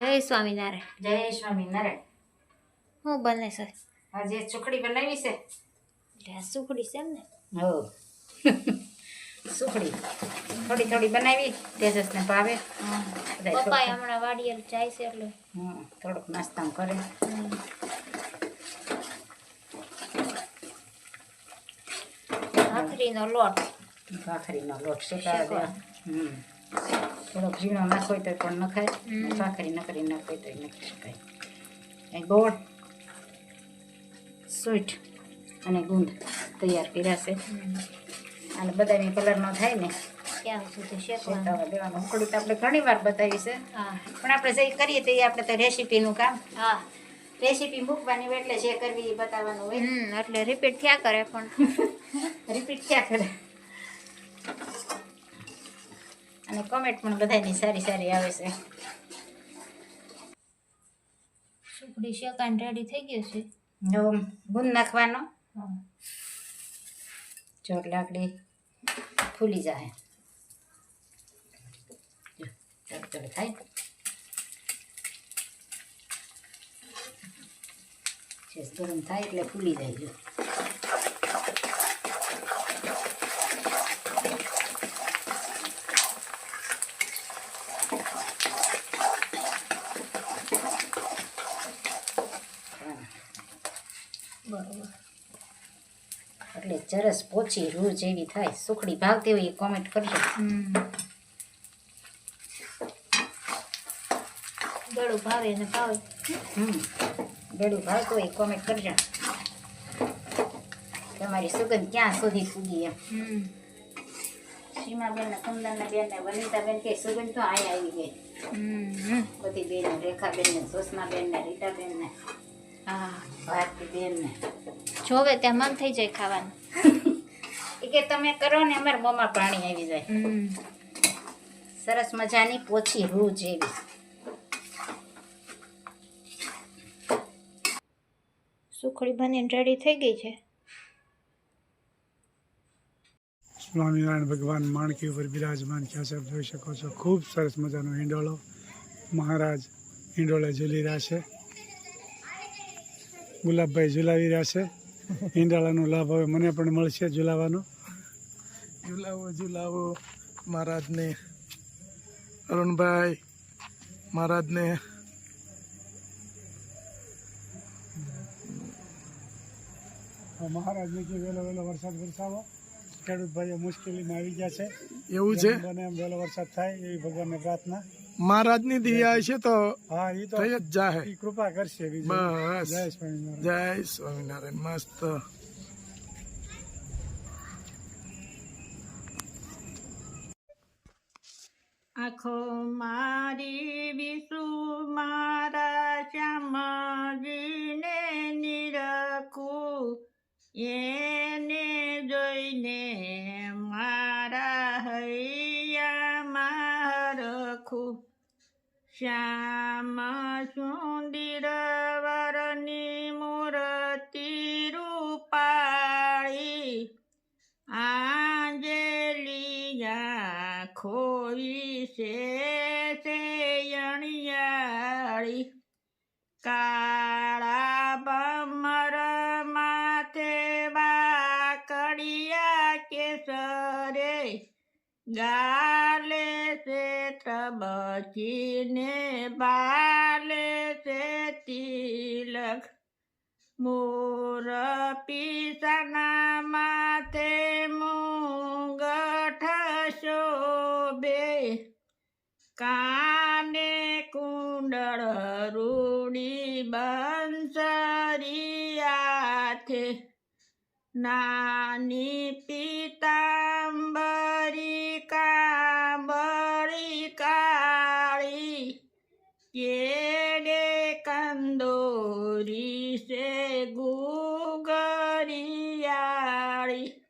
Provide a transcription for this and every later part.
જય સ્વામિનારાયણ. જય સ્વામિનારાયણ. હું બને છે? આજે સુખડી બનાવી છે? એટલે આ સુખડી છે એમ ને? હો. સુખડી. થોડી થોડી બનાવી તેજસને ભાવે. પપ્પા. હમણાં વાડીએ જાય છે એટલે. હમ, થોડુંક નાસ્તામાં કરે. ભાખરીનો લોટ. ભાખરીનો લોટ શેકાવા શેકવાનો. હમ. થોડોક ઝીણો નાખો તો પણ નખાય. સાખરી નકરી નાખો તો નખી શકાય એ ગોળ સ્વીટ અને ગુંદ તૈયાર કર્યા છે. અને બધાની કલરનો થાય ને. દેવાનું. ઉકળી તો આપણે ઘણી વાર બતાવી છે. હા. પણ આપણે જે કરીએ તે આપણે તો રેસીપીનું કામ. હા. રેસીપી મૂકવાની હોય એટલે જે કરવી એ બતાવવાનું હોય. એટલે રિપીટ થયા કરે પણ. રિપીટ થયા કરે. અને કોમેન્ટ પણ બધાની સારી સારી આવે છે. સુખડી શેકાન રેડી થઈ ગયો છે? હવે ગુંદ નાખવાનો. ચોટ લાકડી ફૂલી જાય. જો, ચડ થાય. ગરમ થાય એટલે ફૂલી જાય જો. બરોબર. એટલે ચરસ પોચી રૂ જેવી થાય. સુખડી ભાવતી હોય એ કોમેન્ટ કરજો. ગળું ભાવે ને ભાવે. હમ. ગળું ભાવતું હોય કોમેન્ટ કરજો. તમારી સુગંધ ક્યાં સુધી પૂગી એમ. હમ. સીમાબેન ને કુંદનના બેન ને વનિતાબેન કે સુગંધ તો અહીંયા આવી ગઈ. હમ બધી બેન રેખાબેન ને સુષ્માબેન ને રીટાબેન ને હા. ભારતીબેન ને જોવે ત્યાં મન થઈ જાય ખાવાનું. એ કે તમે કરો ને અમારા મોંમાં પાણી આવી જાય. સરસ મજાની પોચી રૂ જેવી. સુખડી બની રેડી થઈ ગઈ છે? સ્વામિનારાયણ ભગવાન માણકી ઉપર બિરાજમાન થયા છે જોઈ શકો છો. ખૂબ સરસ મજાનો હિંડોળો. મહારાજ હિંડોળે ઝૂલી રહ્યા છે. ગુલાબભાઈ ઝુલાવી રહ્યા છે. હિંડોળાનો લાભ હવે મને પણ મળશે ઝુલાવાનો ઝુલાવો ઝુલાવો મહારાજને. અરુણભાઈ મહારાજને. મહારાજને કે વહેલો વહેલો વરસાદ વરસાવો ખેડૂત ભાઈઓ મુશ્કેલીમાં આવી ગયા છે. એવું છે? મને એમ વહેલો વરસાદ થાય એવી ભગવાનને પ્રાર્થના. મહારાજની દયા છે તો હા એ તો થઈ જ જાહે કૃપા કરશે બીજું. બસ. જય સ્વામિનારાયણ. મસ્ત. આખો મારી વિશુ મારા શ્યામજીને નિરખું. એને જોઈને મારા શ્યામ સુંદીર વરની મૂર્તિ રૂપાળી આંજલિયા ખોઈ છે અણિયાળી કાળા બમર માથે બાકડિયા કેસરે ગાલે છે તબકીને બાલે છે તિલક. મોર પીસના માથે મુંગઠ શોભે કાને કુંડળ રૂડી બંસરિયાથે. નાની પિતાંબરી કંદોરી સે ગુગરિયાળી.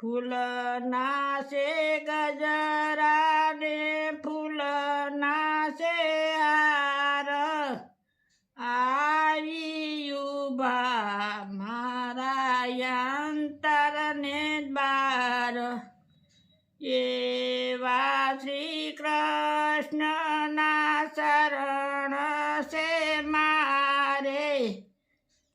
ફૂલના સે ગજરા ને ફૂલના સે હાર. આવી ઊભા મારા યંતરને બાર એવા શ્રી કૃષ્ણના શરણ